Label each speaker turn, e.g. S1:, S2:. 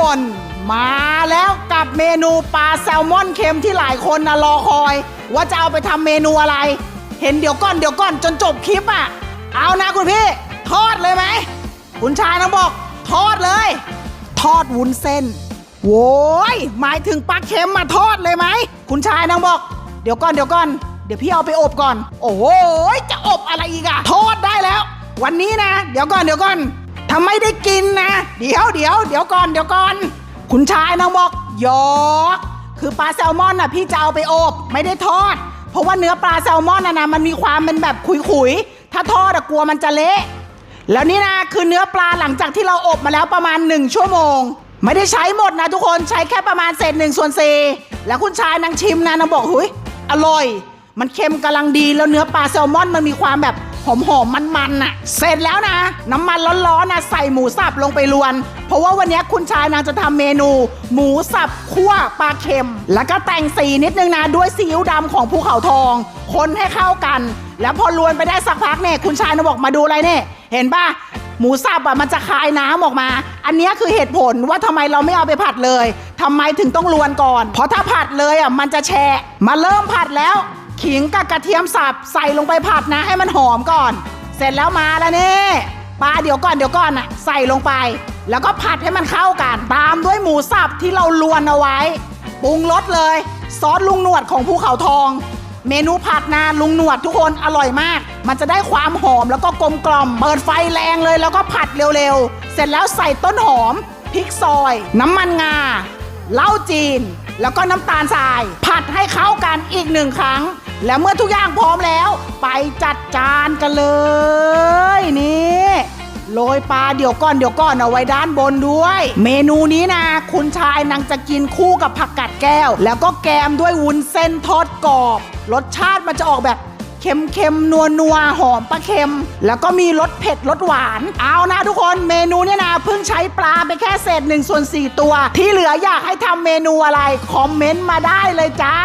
S1: คนมาแล้วกับเมนูปลาแซลมอนเค็มที่หลายคนนะรอคอย ว่าจะเอาไปทำเมนูอะไร เห็นเดี๋ยวก่อนเดี๋ยวก่อนจนจบคลิปอะ เอานะคุณพี่ ทอดเลยไหมคุณชายนะบอก ทอดเลย ทอดวุ้นเส้นโว้ยหมายถึงปลาเค็มมาทอดเลยไหมคุณชายนางบอก เดี๋ยวก่อนเดี๋ยวก่อนเดี๋ยวพี่เอาไปอบก่อน โอ้โหจะอบอะไรอีกอะทอดได้แล้ว วันนี้นะ เดี๋ยวก่อนเดี๋ยวก่อน ถ้าไม่ได้กินนะ เดี๋ยวเดี๋ยวเดี๋ยวก่อนเดี๋ยวก่อน คุณชายนางบอกหยอกคือปลาแซลมอนน่ะพี่จะเอาไปอบไม่ได้ทอด เพราะว่าเนื้อปลาแซลมอนน่ะนะมันมีความเป็นแบบขุยๆ ถ้าทอดอะกลัวมันจะเละ แล้วนี่นะคือเนื้อปลาหลังจากที่เราอบมาแล้วประมาณ 1 ชั่วโมง ไม่ได้ใช้หมดนะทุกคนใช้แค่ประมาณเศษหนึ่งส่วนสี่แล้วคุณชายนางชิมนะนางบอกหุยอร่อย มันเค็มกำลังดีแล้วเนื้อปลาแซลมอนมันมีความแบบ หอมๆมันๆน่ะ เสร็จแล้วนะ น้ำมันร้อนๆนะใส่หมูสับลงไปรวน เพราะว่าวันนี้คุณชายนางจะทำเมนู หมูสับคั่วปลาเค็ม แล้วก็แต่งสีนิดนึงนะ ด้วยซีอิ๊วดำของภูเขาทอง คนให้เข้ากัน แล้วพอรวนไปได้สักพักเนี่ยคุณชายนะบอกมาดูอะไรเนี่ยเห็นป่ะหมูสับอะมันจะคายน้ำออกมา อันนี้คือเหตุผลว่าทำไมเราไม่เอาไปผัดเลยทำไมถึงต้องลวนก่อน เพราะถ้าผัดเลยอะมันจะแฉะมาเริ่มผัดแล้ว ขิงกับกระเทียมสับใส่ลงไปผัดนะ ให้มันหอมก่อน เสร็จแล้วมาแล้วนี่ปลาเดี๋ยวก่อนเดี๋ยวก่อนอะใส่ลงไป แล้วก็ผัดให้มันเข้ากัน ตามด้วยหมูสับที่เราลวนเอาไว้ปรุงรสเลย ซอสลุงหนวดของภูเขาทอง เมนูผัดนาลุงหนวดทุกคนอร่อยมาก มันจะได้ความหอมแล้วก็กลมกล่อมเปิดไฟแรงเลยแล้วก็ผัดเร็วๆ เสร็จแล้วใส่ต้นหอมพริกซอย น้ำมันงาเหล้าจีน แล้วก็น้ำตาลทราย ผัดให้เข้ากันอีกหนึ่งครั้ง แล้วเมื่อทุกอย่างพร้อมแล้ว ไปจัดจานกันเลยนี่โรยปลาเดี๋ยวก่อนเดี๋ยวก่อนเอาไว้ด้านบนด้วย เมนูนี้นะ คุณชายนางจะกินคู่กับผักกาดแก้ว แล้วก็แกมด้วยวุ้นเส้นทอดกรอบ รสชาติมันจะออกแบบเค็มเค็มนัวนัวหอมปลาเค็ม แล้วก็มีรสเผ็ดรสหวาน เอานะทุกคนเมนูเนี่ยนะเพิ่งใช้ปลาไปแค่เศษ1ส่วน4ตัว ที่เหลืออยากให้ทำเมนูอะไร คอมเมนต์มาได้เลยจ้า